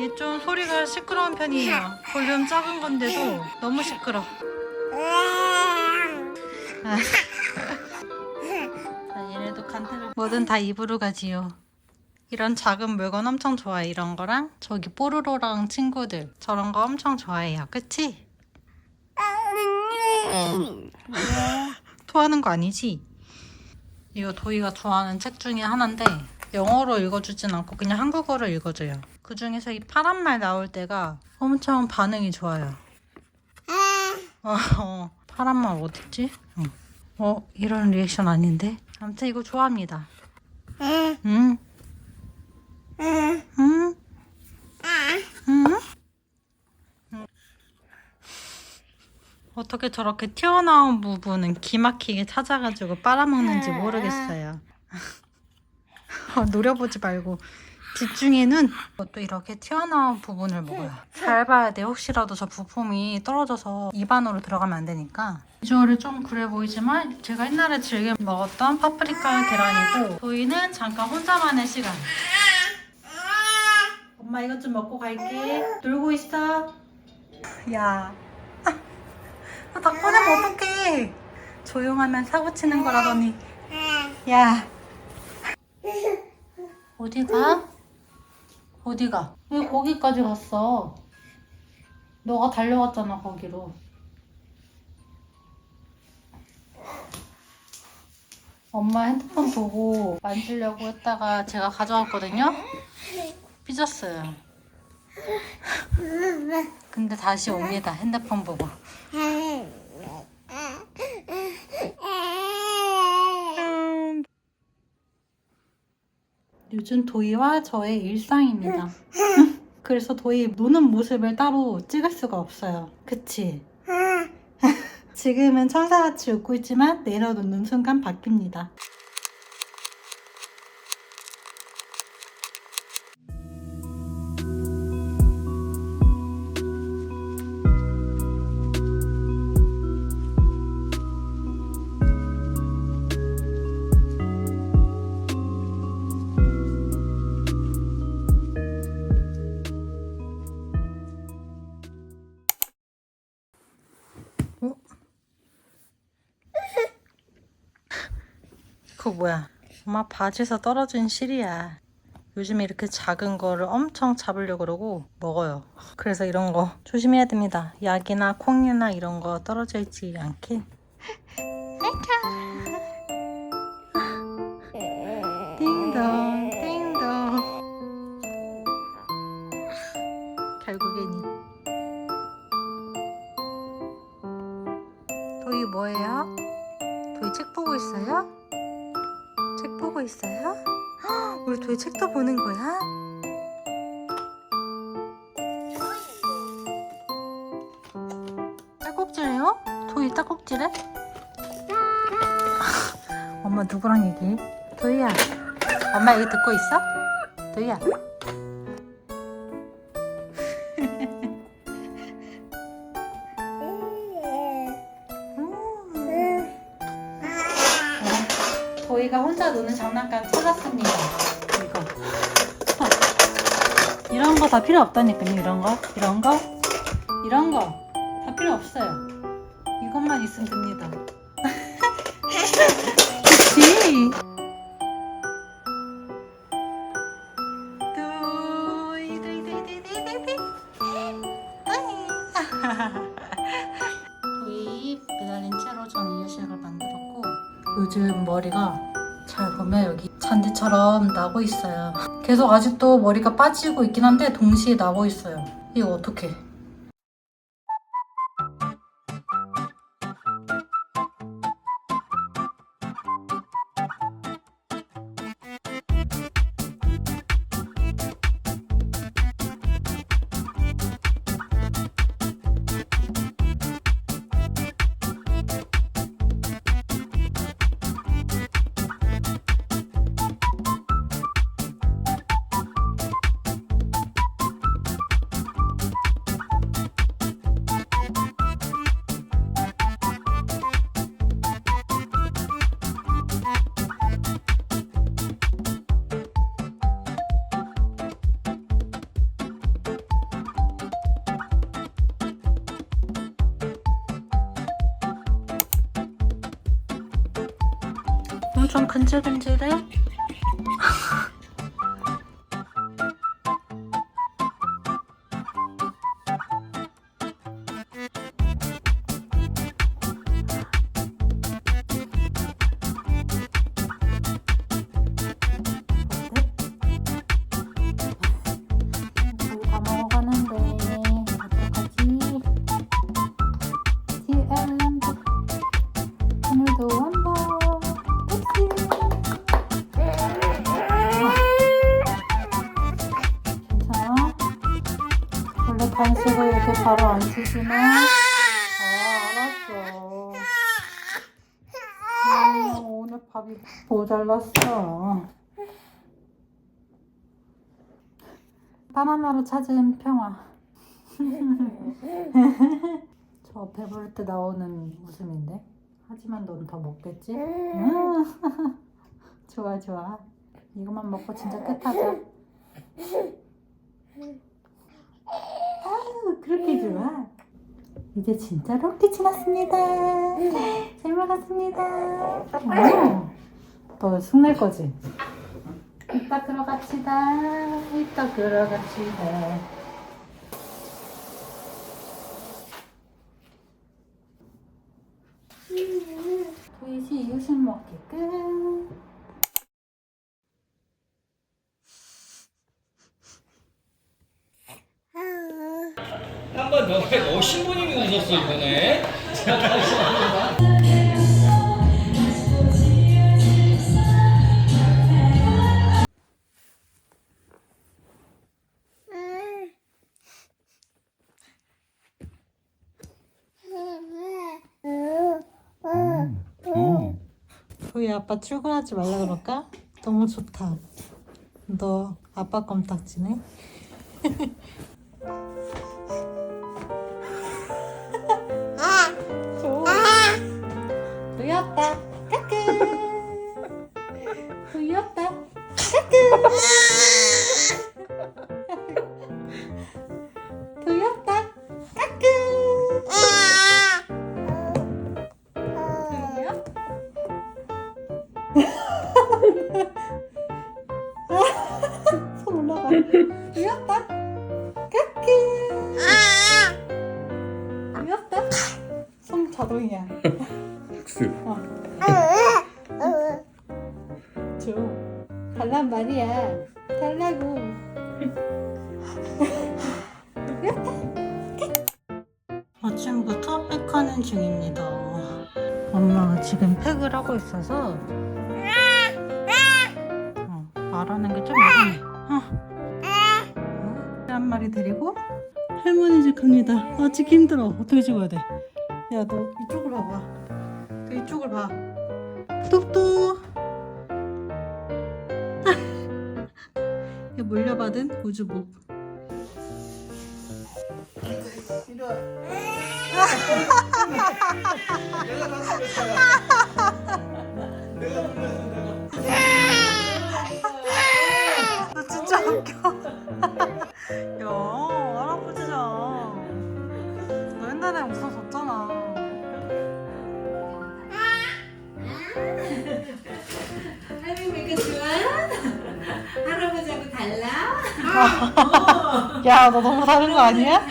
얘 좀 소리가 시끄러운 편이에요. 볼륨 작은 건데도 너무 시끄러. 아. 자, 얘네도 간택을 뭐든 다 입으로 가지요. 이런 작은 물건 엄청 좋아해. 이런 거랑 저기 뽀로로랑 친구들 저런 거 엄청 좋아해요. 그치? 토하는 거 아니지? 이거 도희가 좋아하는 책 중에 하나인데 영어로 읽어주진 않고 그냥 한국어로 읽어줘요. 그 중에서 이 파란 말 나올 때가 엄청 반응이 좋아요. 어, 어. 파란 말 어딨지? 어. 어, 이런 리액션 아닌데? 아무튼 이거 좋아합니다. 응? 응? 응? 응? 어떻게 저렇게 튀어나온 부분은 기막히게 찾아가지고 빨아먹는지 모르겠어요. 어, 노려보지 말고 집중해는 또 이렇게 튀어나온 부분을 먹어요. 잘 봐야 돼. 혹시라도 저 부품이 떨어져서 입안으로 들어가면 안 되니까. 비주얼이 좀 그래 보이지만 제가 옛날에 즐겨 먹었던 파프리카 계란이고 저희는 잠깐 혼자만의 시간. 엄마 이것 좀 먹고 갈게. 놀고 있어. 야. 아, 다 꺼내면 어떡해. 조용하면 사고 치는 거라더니. 야. 어디 가? 어디 가? 왜 거기까지 갔어? 너가 달려갔잖아, 거기로. 엄마 핸드폰 보고 만지려고 했다가 제가 가져왔거든요? 삐졌어요. 근데 다시 옵니다, 핸드폰 보고. 요즘 도희와 저의 일상입니다. 그래서 도희 노는 모습을 따로 찍을 수가 없어요. 그치? 지금은 천사같이 웃고 있지만 내려놓는 순간 바뀝니다. 그거 뭐야? 엄마 바지에서 떨어진 실이야. 요즘에 이렇게 작은 거를 엄청 잡으려고 그러고 먹어요. 그래서 이런 거 조심해야 됩니다. 약이나 콩이나 이런 거 떨어져 있지 않게. 우리 책도 보는 거야? 딸꾹질해요? 도희 딸꾹질해? 엄마 누구랑 얘기해? 도희야 엄마 이거 듣고 있어? 도희야 도희가 혼자 노는 장난감 찾았습니다. 이런 거 다 필요 없다니까요. 이런 거, 이런 거, 이런 거 다 필요 없어요. 이것만 있으면 됩니다. 그치? 도희 매달린 채로 전 이유식을 만들었고 요즘 머리가 잘 보면 여기 잔디처럼 나고 있어요. 계속 아직도 머리가 빠지고 있긴 한데 동시에 나고 있어요. 이거 어떡해. 엄청 근질근질해? 바로 안 주지만 아 알았어. 아, 오늘 밥이 모자랐어. 바나나로 찾은 평화. 저 배부를 때 나오는 웃음인데. 하지만 넌 더 먹겠지? 음. 좋아 좋아. 이것만 먹고 진짜 끝하자. 아유 그렇게 좋아. 이제 진짜 럭키 지났습니다. 잘 먹었습니다. 어, 너 흉낼 거지? 이따 들어갑시다. 이따 들어갑시다. 도이시 이웃을 먹기 끝. 한 번더 해. 어, 신부님이 웃었어, 이번에. 도희 아빠 출근하지 말라 그럴까? 너무 좋다. 너 아빠 껌딱지네. 미웠다. 까끼. 미웠다. 손 자동이야. 박수. 어. 줘. 달란 말이야. 달라고. 아침부터 팩하는 중입니다. 엄마가 지금 팩을 하고 있어서 어, 말하는 게 좀 이상해. 어. 어? 한 마리 데리고 할머니 집 갑니다. 아 찍기 힘들어. 어떻게 찍어야 돼? 야 너 이쪽으로 와봐. 너 이쪽을 봐. 이거 물려받은 우주복. 너 진짜 웃겨. 야, 할아버지잖아. 너 옛날에 웃어줬잖아. 할머니가 좋아? 할아버지하고 달라? 야, 너 너무 다른 거 아니야?